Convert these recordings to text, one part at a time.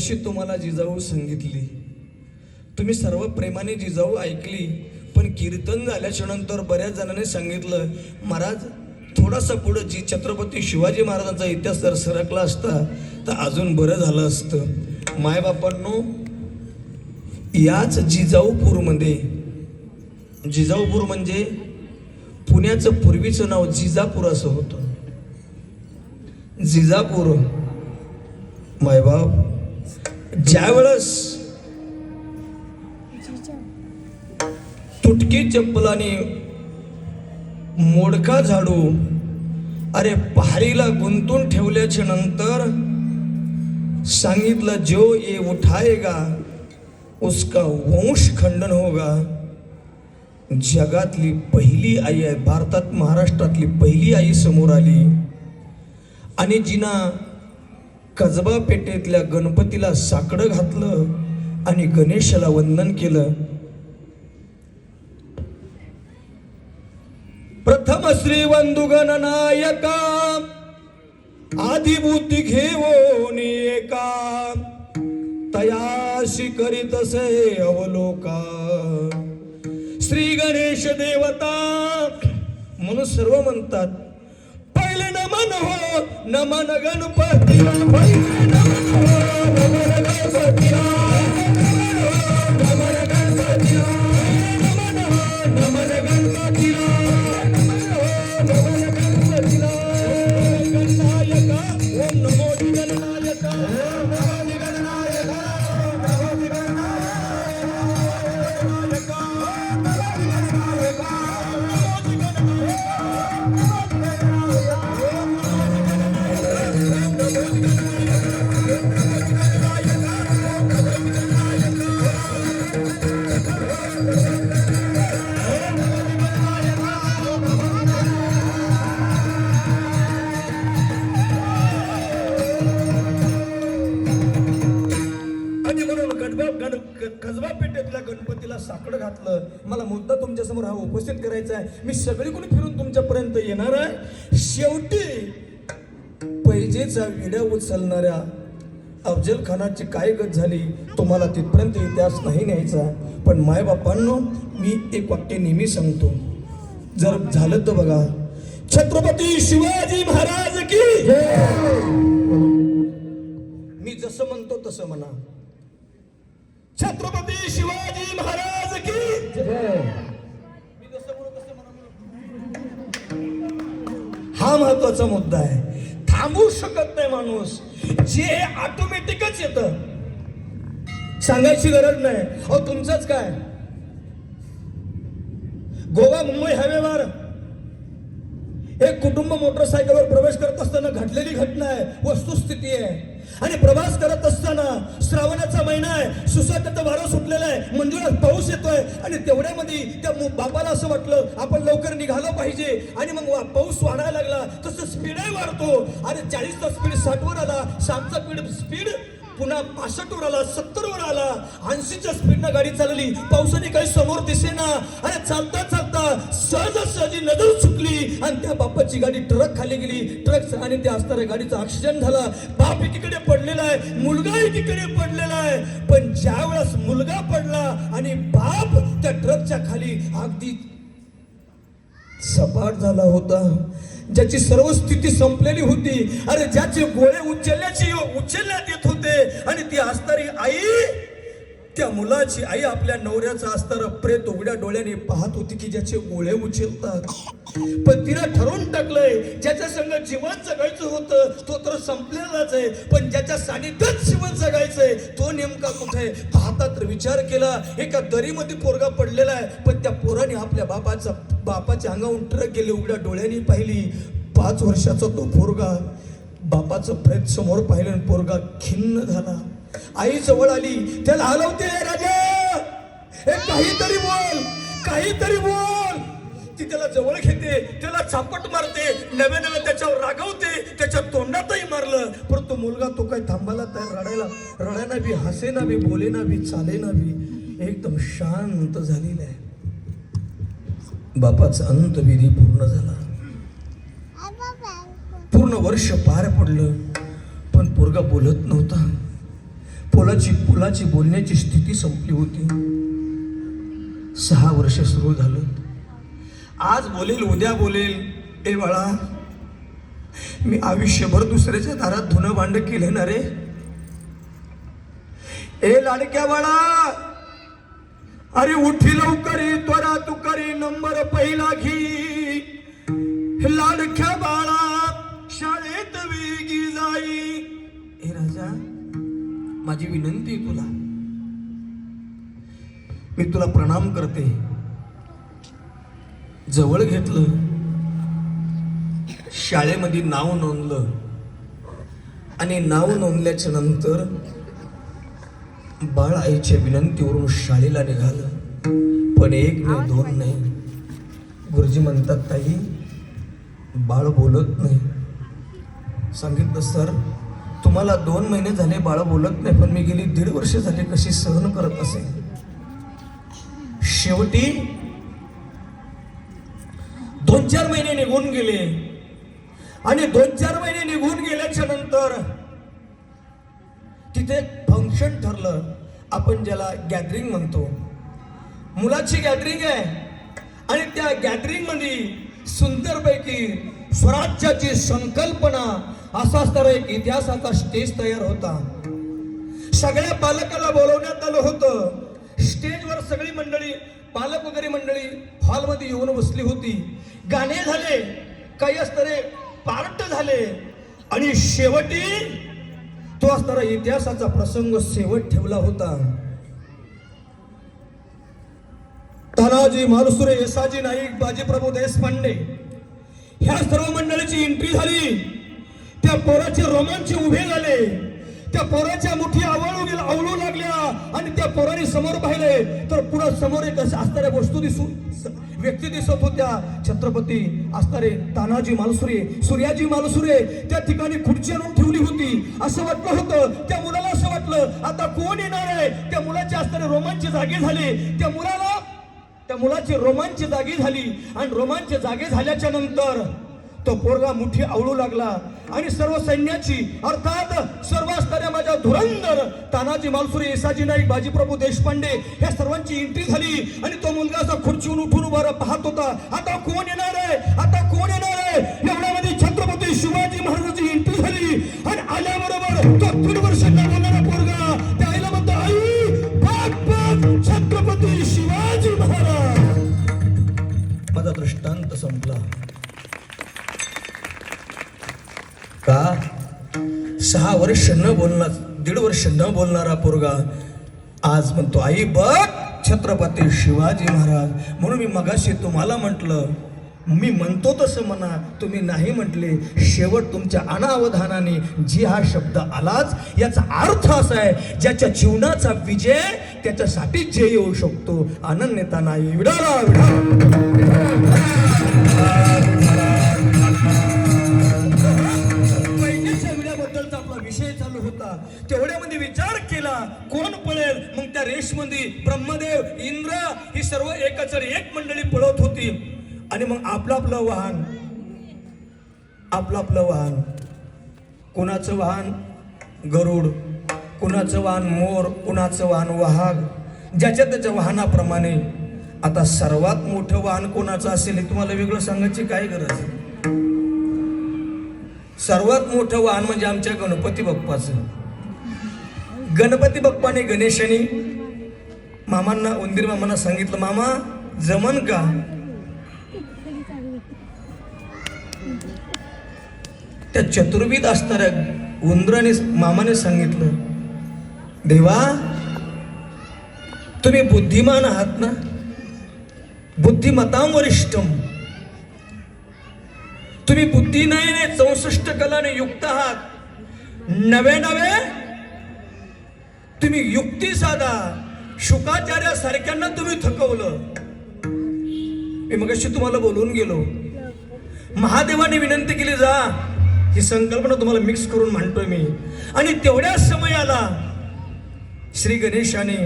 वर्षी तुम्हाला जिजाऊ सांगितली. तुम्ही सर्व प्रेमाने जिजाऊ ऐकली पण कीर्तन झाल्याच्यानंतर बऱ्याच जणांनी सांगितलं महाराज थोडासा पुढं जी छत्रपती शिवाजी महाराजांचा इतिहास जर सरकला असता तर अजून बरं झालं असतं. मायबापांनो याच जिजाऊपूरमध्ये जिजाऊपूर म्हणजे पुण्याचं पूर्वीचं नाव जिजापूर असं होतं. जिजापूर मायबाप ज्यावेळेस तुटकी चप्पलाने मोडका झाडू अरे पहारीला गुंतून ठेवल्याच्या नंतर सांगितलं जो ये उठाएगा उसका वंश खंडन होगा. जगातली पहिली आई आहे भारतात महाराष्ट्रातली पहिली आई समोर आली. आणि जिना कसबा पेठेतल्या गणपतीला साकडं घातलं आणि गणेशाला वंदन केलं. प्रथम श्री वंदू गणनायका आदिभूती घेऊन एका तयाशी करीत असे अवलोका. श्री गणेश देवता म्हणून सर्व म्हणतात ಹೊಯ್ಲೆ ನಮನೋ ನಮನ ಗಣಪತಿ ಹೊಯ್ಲೆ ನಮನೋ ನಮನ ಗಣಪತಿ कसबा पेठेतल्या गणपतीला साकडं घातलं. मला मुद्दा तुमच्यासमोर हा उपस्थित करायचा आहे. मी सगळीकडे फिरून तुमच्यापर्यंत येणार आहे. शेवटी पैजेचा विड्या उचलणाऱ्या अफजल खानाची काय गत झाली तुम्हाला तिथपर्यंत इतिहास नाही न्यायचा. पण मायबापांनो मी एक वाक्य नेहमी सांगतो. जर झालं तर बघा. छत्रपती शिवाजी महाराज की मी जसं म्हणतो तसं म्हणा. छत्रपती शिवाजी महाराज की हा महत्त्वाचा मुद्दा आहे. थांबू शकत नाही माणूस. जे ऑटोमॅटिकच येत. सांगायची गरज नाही. अहो तुमचंच काय? गोवा मुंबई हायवेवर एक कुटुंब मोटरसायकलवर प्रवेश करत असताना घडलेली घटना आहे. वस्तुस्थिती आहे. आणि प्रवास करत असताना श्रावणाचा महिना आहे सुसाट्याचं वारं सुटलेलं आहे मंजुळात पाऊस येतोय. आणि तेवढ्यामध्ये त्या बापाला असं वाटलं आपण लवकर निघालं पाहिजे. आणि मग वा- पाऊस वाढायला लागला. तसं स्पीडही वाढतो. आणि चाळीसचा स्पीड साठवर आला. सातचा स्पीड स्पीड पुन्हा पासष्ट वर आला सत्तर वर आला. ऐंशीच्या स्पीडनं गाडी चालली. पावसाने काही समोर दिसेना. आणि चालता चालता सहजासहजी नजर चुकली आणि त्या बापाची गाडी ट्रक खाली गेली. ट्रक आणि त्या असणाऱ्या गाडीचा ऍक्सिडेंट झाला. बाप एकीकडे पडलेला आहे मुलगा एकीकडे पडलेला आहे. पण ज्या वेळेस मुलगा पडला आणि बाप त्या ट्रकच्या खाली अगदी सपाट झाला होता. ज्याची सर्व स्थिती संपलेली होती. अरे ज्याचे गोळे उचलण्याची उचलण्यात येत होते. आणि ती असणारी आई त्या मुलाची आई आपल्या नवऱ्याचा असताना प्रेत उघड्या डोळ्याने पाहत होती की ज्याचे गोळे उचलतात. पण तिनं ठरवून टाकलंय ज्याच्या संग जीवन जगायचं होतं तो तर संपलेलाच आहे. पण ज्याच्या सानिध्यात जीवन जगायचंय तो नेमका कुठे? पाहता तर विचार केला एका दरीमध्ये पोरगा पडलेला आहे. पण त्या पोराने आपल्या बापाचा बापाच्या अंगावून ट्रक गेले उघड्या डोळ्याने पाहिली. पाच वर्षाचा तो पोरगा बापाचं प्रेत समोर पाहिलं पोरगा खिन्न झाला. आई जवळ आली त्याला हलवते राजा हे काहीतरी बोल काहीतरी बोल. ती त्याला जवळ घेते त्याला चापट मारते नवे नवे त्याच्यावर रागवते त्याच्या तोंडातही मारलं. पण तो मुलगा तो काय थांबायला तयार रडायला रडायला बी हसे ना बी बोले ना बी चाले ना बी एकदम शांत झालेला आहे. बापाचा अंतविधी पूर्ण झाला. पूर्ण वर्ष पार पडलं पण पोरगा बोलत नव्हता. पोलाची पुलाची बोलण्याची स्थिती संपली होती. सहा वर्ष सुरू झालं. आज बोलेल उद्या बोलेल. ए बाळा मी आयुष्यभर दुसऱ्याच्या दारात धुणं भांड केलं ना रे? ए लाडक्या बाळा अरे उठी लवकर त्वरा तू नंबर पहिला घी. लाडक्या बाळा माझी विनंती आहे तुला. मी तुला प्रणाम करते. जवळ घेतलं. शाळेमध्ये नाव नोंदलं. आणि नाव नोंदल्याच्या नंतर बाळ आईच्या विनंतीवरून शाळेला निघालं. पण एक नाही दोन नाही. गुरुजी म्हणतात ताई बाळ बोलत नाही. सांगितलं सर तुम्हाला दोन महिने झाले बाळ बोलत नाही पण मी गेली दीड वर्ष झाले कशी सहन करत असे शेवटी दोन चार महिने निघून गेले. आणि दोन चार महिने निघून गेल्याच्यानंतर तिथे फंक्शन ठरलं. आपण ज्याला गॅदरिंग म्हणतो. मुलाची गॅदरिंग आहे. आणि त्या गॅदरिंगमध्ये सुंदरपैकी स्वराज्याची संकल्पना असा तर एक इतिहासाचा स्टेज तयार होता. सगळ्या पालकाला बोलवण्यात आलं होतं. स्टेजवर सगळी मंडळी पालक वगैरे मंडळी हॉलमध्ये येऊन बसली होती. गाणे झाले काही असणारे पार्ट झाले. आणि शेवटी तो असणारा इतिहासाचा प्रसंग शेवट ठेवला होता. तानाजी मालुसुरे येसाजी नाईक बाजीप्रभू देशपांडे ह्या सर्व मंडळीची एंट्री झाली. त्या पोराचे रोमांच उभे झाले. त्या पोराच्या मुठी आवळू आवळू लागल्या आणि त्या पोराने समोर पाहिले. तर पुढे समोर एक अशा असणाऱ्या वस्तू दिसू व्यक्ती दिसत होत्या. छत्रपती असणारे तानाजी मालसुरे सूर्याजी मालसुरे त्या ठिकाणी खुर्ची आणून ठेवली होती. असं वाटलं होतं. त्या मुलाला असं वाटलं आता कोण येणार आहे? त्या मुलाचे असणारे रोमांच जागे झाले. त्या मुलाला त्या मुलाची रोमांच जागी झाली. आणि रोमांच जागे झाल्याच्यानंतर तो पोरगा मुठी आवळू लागला. आणि सर्व सैन्याची अर्थात सर्व असणाऱ्या माझ्या धुरंधर तानाजी मालसुरे येसाजी नाईक बाजीप्रभू देशपांडे ह्या सर्वांची एंट्री झाली. आणि तो मुलगा असा खुर्चीहून उठून उभा पाहत होता. आता कोण येणार आहे? आता कोण येणार आहे? एवढ्यामध्ये छत्रपती शिवाजी महाराजांची एंट्री झाली. आणि आल्याबरोबर तो तीन वर्ष बोलणारा पोरगा त्या म्हणतो आई पाक पाक छत्रपती शिवाजी महाराज. माझा दृष्टांत संपला. का सहा वर्ष न बोलणार दीड वर्ष न बोलणारा पोरगा आज म्हणतो आई बघ छत्रपती शिवाजी महाराज म्हणून मी मगाशी तुम्हाला म्हटलं मी म्हणतो तसं म्हणा तुम्ही नाही म्हटले शेवट तुमच्या अनावधानाने जी हा शब्द आलाच याचा अर्थ असा आहे ज्याच्या जीवनाचा विजय त्याच्यासाठी जय येऊ शकतो अनन्यता नाही विडाला विडा तेवढ्यामध्ये विचार केला कोण पळेल? मग त्या रेसमध्ये ब्रह्मदेव इंद्र ही सर्व एकाचर एक मंडळी पळत होती. आणि मग आपलं आपलं वाहन आपलं आपलं वाहन. कुणाचं वाहन? गरुड. कुणाचं वाहन? मोर. कुणाचं वाहन? वाहक ज्याच्या त्याच्या वाहनाप्रमाणे. आता सर्वात मोठं वाहन कोणाचं असेल हे तुम्हाला वेगळं सांगायची काय गरज? सर्वात मोठं वाहन म्हणजे आमच्या गणपती बाप्पाचं. गणपती बाप्पाने गणेशाने मामांना उंदीर मामांना सांगितलं मामा जमन का? त्या चतुर्विध असणाऱ्या उंदराने मामाने सांगितलं देवा तुम्ही बुद्धिमान आहात ना? बुद्धिमतां वरिष्ठम तुम्ही बुद्धीने चौसष्ट कलाने युक्त आहात. नवे नवे तुम्ही युक्ती साधा. शुकाचार्या सारख्यांना तुम्ही थकवलं. मी मगाशी तुम्हाला बोलून गेलो. महादेवाने विनंती केली जा ही संकल्पना तुम्हाला मिक्स करून म्हणतोय मी. आणि तेवढ्याच समयाला श्री गणेशाने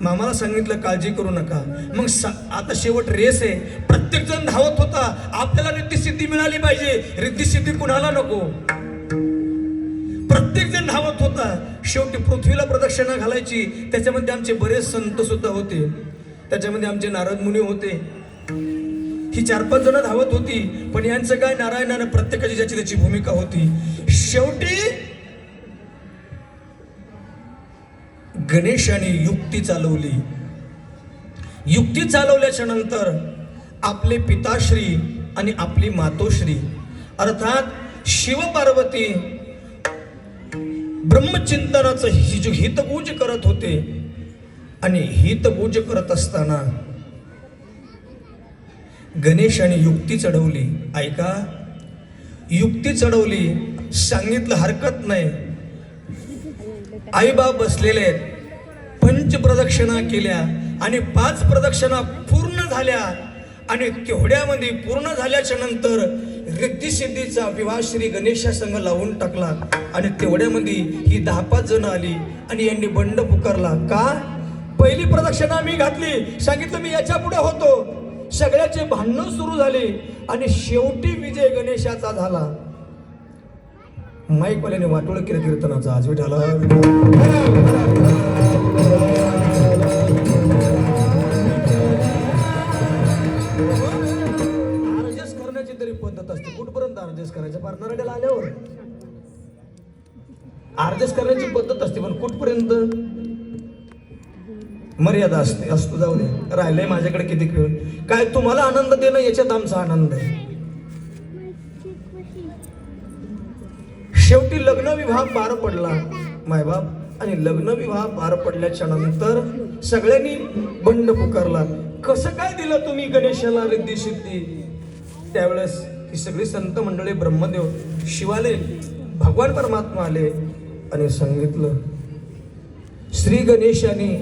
मामाला सांगितलं काळजी करू नका. मग आता शेवट रेस आहे. प्रत्येक जण धावत होता. आपल्याला रिद्धिसिद्धी मिळाली पाहिजे. रिद्धिसिद्धी कुणाला नको? प्रत्येक जण धावत होता. शेवटी पृथ्वीला प्रदक्षिणा घालायची. त्याच्यामध्ये आमचे बरेच संत सुद्धा होते. त्याच्यामध्ये आमचे नारद मुनी होते. ही चार पाच जण धावत होती. पण यांचं काय नारायणानं प्रत्येकाची ज्याची त्याची भूमिका होती. शेवटी गणेशाने युक्ती चालवली. युक्ती चालवल्याच्या नंतर आपले पिताश्री आणि आपली मातोश्री अर्थात शिवपार्वती ब्रह्मचिंतनाचं हि जो हितपूज करत होते आणि हितपूज करत असताना गणेशाने युक्ती चढवली. ऐका युक्ती चढवली सांगितलं हरकत नाही. आईबाप बसलेले आहेत. पंच प्रदक्षिणा केल्या आणि पाच प्रदक्षिणा पूर्ण झाल्या आणि तेवढ्यामध्ये पूर्ण झाल्याच्यानंतर रिद्धिसिद्धीचा विवाह श्री गणेशा संघ लावून टाकला. आणि तेवढ्यामध्ये ही दहा पाच जण आली आणि यांनी बंड पुकारला. का? पहिली प्रदक्षिणा मी घातली. सांगितलं मी याच्यापुढे होतो. सगळ्याचे भांडण सुरू झाले आणि शेवटी विजय गणेशाचा झाला. माईकवाल्याने वाटोळ केलं कीर्तनाचा. आज विठाला आरजेस पद्धत असते. कुठपर्यंत आरजेस करायचं? फार नरड्याला आल्यावर. अर्जेस्ट करण्याची पद्धत असते पण कुठपर्यंत? मर्यादा असते. असतो जाऊ दे. राहिलंय माझ्याकडे किती वेळ काय तुम्हाला आनंद देणं याच्यात आमचा आनंद आहे. शेवटी लग्न विवाह पार पडला मायबाप. आणि लग्न विवाह पार पडल्याच्या नंतर सगळ्यांनी बंड पुकारला. कसं काय दिलं तुम्ही गणेशाला रिद्धी सिद्धी त्यावेळेस ही सगळी संत मंडळी ब्रह्मदेव शिवाले भगवान परमात्मा आले आणि सांगितलं श्री गणेशाने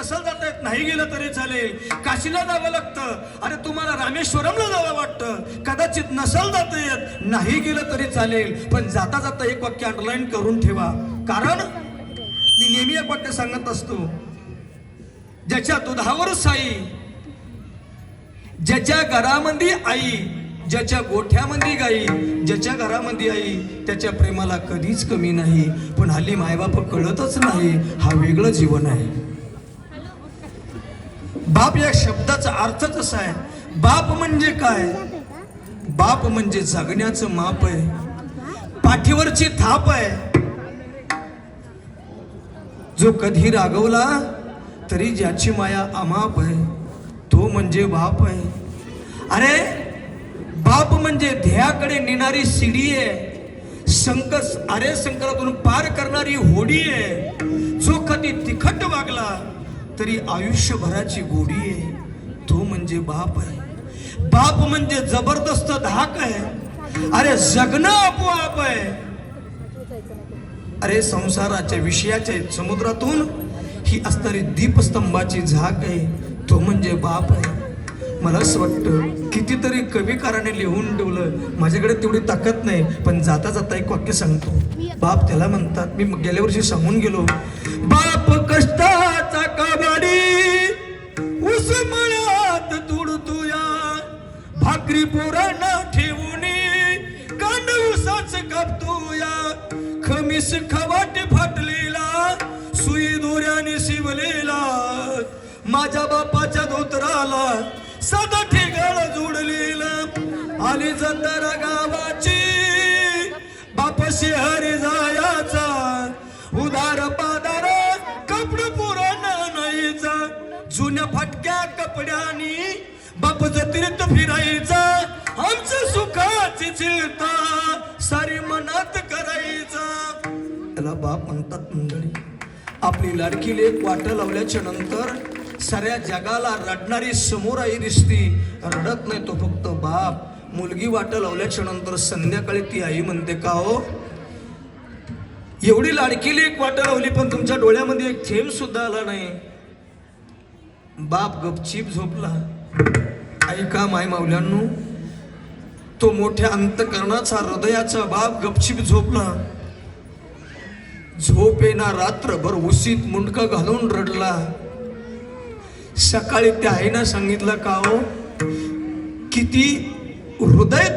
नसल जाता येत नाही गेलं तरी चालेल. काशीला जावं लागतं. अरे तुम्हाला रामेश्वरमला जावं वाटतं. कदाचित नसल जाता येत नाही गेलं तरी चालेल. पण जाता जाता एक वाक्य अंडरलाईन करून ठेवा. कारण मी नेहमी एक वाक्य सांगत असतो. ज्याच्या दुधावर साई ज्याच्या घरामध्ये आई ज्याच्या गोठ्यामध्ये गाई ज्याच्या घरामध्ये आई त्याच्या प्रेमाला कधीच कमी नाही. पण हल्ली मायबाप कळतच नाही हा वेगळं जीवन आहे. बाप या शब्दाचा अर्थच असा आहे? बाप म्हणजे काय? बाप म्हणजे जगण्याचं माप आहे. पाठीवरची थाप आहे. जो कधी रागवला तरी ज्याची माया अमाप आहे तो म्हणजे बाप आहे. अरे बाप म्हणजे ध्येयाकडे नेणारी शिडी आहे. संकस अरे संकटातून पार करणारी होडी आहे. जो कधी तिखट वागला तरी आयुष्यभराची गोडी आहे. तो म्हणजे बाप आहे. बाप म्हणजे जबरदस्त धाक आहे. अरे जगणं आपोआप आहे. अरे संसाराच्या विषयाच्या समुद्रातून ही असणारी दीपस्तंभाची झाक आहे. तो म्हणजे बाप आहे. मला असं वाटतं कितीतरी कविकाराने लिहून ठेवलं. माझ्याकडे तेवढी ताकद नाही पण जाता जाता एक वाक्य सांगतो. बाप त्याला म्हणतात मी गेल्या वर्षी सांगून गेलो. बाप कष्टाचा उस्मळ्यात तुडतुया. भाकरी पोरांना ठेवून कांड उसाच कापतोया. खमीस खवाट फाटलेला सुई दोऱ्याने शिवलेला. माझ्या बापाच्या धोतराला सदा ठिकाण जोडलेला. आली जंदारा गावाची बाप शेहरी जाय कपड्यानी बाप तीर्थ फिरायचा. आमचं सुखाची चिंता सारी मनात करायचा. त्याला बाप म्हणतात मंडळी आपली लाडकी लेख वाट लावल्याच्या नंतर साऱ्या जगाला रडणारी समोर आई दिसती. रडत नाही तो फक्त बाप. मुलगी वाट लावल्याच्या नंतर संध्याकाळी ती आई म्हणते का हो? एवढी लाडकी लेख वाट लावली पण तुमच्या डोळ्यामध्ये एक थेंब सुद्धा आला नाही. बाप गपचीप झोपला. ऐका माय मावल्यांनो तो मोठ्या अंतकरणाचा हृदयाचा बाप गपचीप झोपला. झोप रात्रभर उसीत मुंडका घालून रडला. सकाळी त्या आईनं सांगितलं का हो किती हृदय